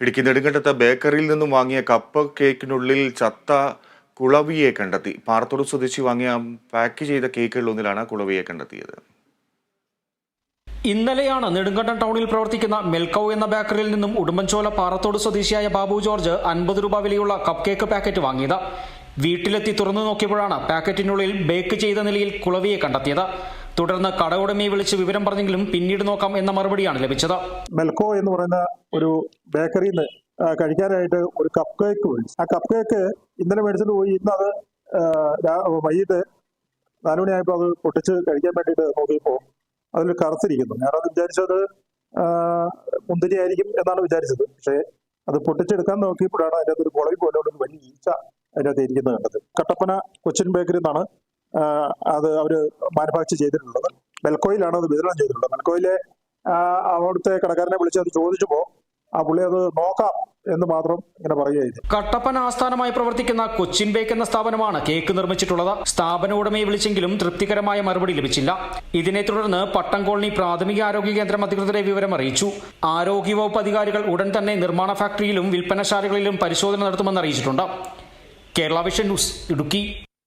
ഇടുക്കി നെടുങ്കണ്ടത്ത് ബേക്കറിയിൽ നിന്നും വാങ്ങിയ കപ്പ് കേക്കിനുള്ളിൽ ചത്ത കുളവിയെ കണ്ടെത്തി. പാറത്തോട് സ്വദേശി വാങ്ങിയ പാക്ക് ചെയ്ത കേക്കുകളിലൊന്നിലാണ് കുളവിയെ കണ്ടെത്തിയത്. ഇന്നലെയാണ് നെടുങ്കണ്ടം ടൗണിൽ പ്രവർത്തിക്കുന്ന മെൽക്കൌ എന്ന ബേക്കറിയിൽ നിന്നും ഉടുമ്പൻചോല പാറത്തോട് സ്വദേശിയായ ബാബു ജോർജ് അൻപത് രൂപ വിലയുള്ള കപ്പ് കേക്ക് പാക്കറ്റ് വാങ്ങിയത്. വീട്ടിലെത്തി തുറന്നു നോക്കിയപ്പോഴാണ് പാക്കറ്റിനുള്ളിൽ ബേക്ക് ചെയ്ത നിലയിൽ കുളവിയെ കണ്ടെത്തിയത്. തുടർന്ന് കട ഉടമയെ വിളിച്ച് വിവരം പറഞ്ഞെങ്കിലും പിന്നീട് നോക്കാം എന്ന മറുപടിയാണ് ലഭിച്ചത്. മെൽക്കോ എന്ന് പറയുന്ന ഒരു ബേക്കറിയിൽ നിന്ന് കഴിക്കാനായിട്ട് ഒരു കപ്പ് കേക്ക് മേടിച്ചു. ആ കപ്പ് കേക്ക് ഇന്നലെ മേടിച്ചിട്ട് പോയി ഇന്ന് അത് വൈകിട്ട് നാലുമണിയായപ്പോൾ അത് പൊട്ടിച്ച് കഴിക്കാൻ വേണ്ടിയിട്ട് നോക്കിയപ്പോൾ അതിൽ കറുത്തിരിക്കുന്നു. ഞാനത് വിചാരിച്ചത് മുന്തിരി ആയിരിക്കും എന്നാണ് വിചാരിച്ചത്. പക്ഷേ അത് പൊട്ടിച്ചെടുക്കാൻ നോക്കിയപ്പോഴാണ് അതിന്റെ അകത്ത് ഒരു കുളവി പോലെ ഒരു വലിയ ഈച്ച അതിനകത്ത് ഇരിക്കുന്നത് കണ്ടത്. കട്ടപ്പന കൊച്ചിൻ ബേക്കറി എന്നാണ് അത് അവർ മാനുഫാക്ചർ ചെയ്തിട്ടുള്ളത്. മെൽക്കോയിലാണ് അത് വിതരണം ചെയ്തിട്ടുള്ളത്. മെൽക്കോയിലെ ആ, അവിടുത്തെ കടക്കാരനെ വിളിച്ച് അത് ചോദിച്ചപ്പോൾ ആ പുള്ളി അത് നോക്കാം എന്ന് മാത്രം ഇങ്ങനെ പറയുകയായിരുന്നു. കട്ടപ്പന ആസ്ഥാനമായി പ്രവർത്തിക്കുന്ന കൊച്ചിൻ ബേക്ക് എന്ന സ്ഥാപനമാണ് കേക്ക് നിർമ്മിച്ചിട്ടുള്ളത്. സ്ഥാപന ഉടമയെ വിളിച്ചെങ്കിലും തൃപ്തികരമായ മറുപടി ലഭിച്ചില്ല. ഇതിനെ തുടർന്ന് പട്ടം കോളനി പ്രാഥമിക ആരോഗ്യ കേന്ദ്രം അധികൃതരെ വിവരം അറിയിച്ചു. ആരോഗ്യവകുപ്പ് അധികാരികൾ ഉടൻ തന്നെ നിർമ്മാണ ഫാക്ടറിയിലും വിൽപ്പനശാലകളിലും പരിശോധന നടത്തുമെന്ന് അറിയിച്ചിട്ടുണ്ട്. Kerala Vision News Idukki.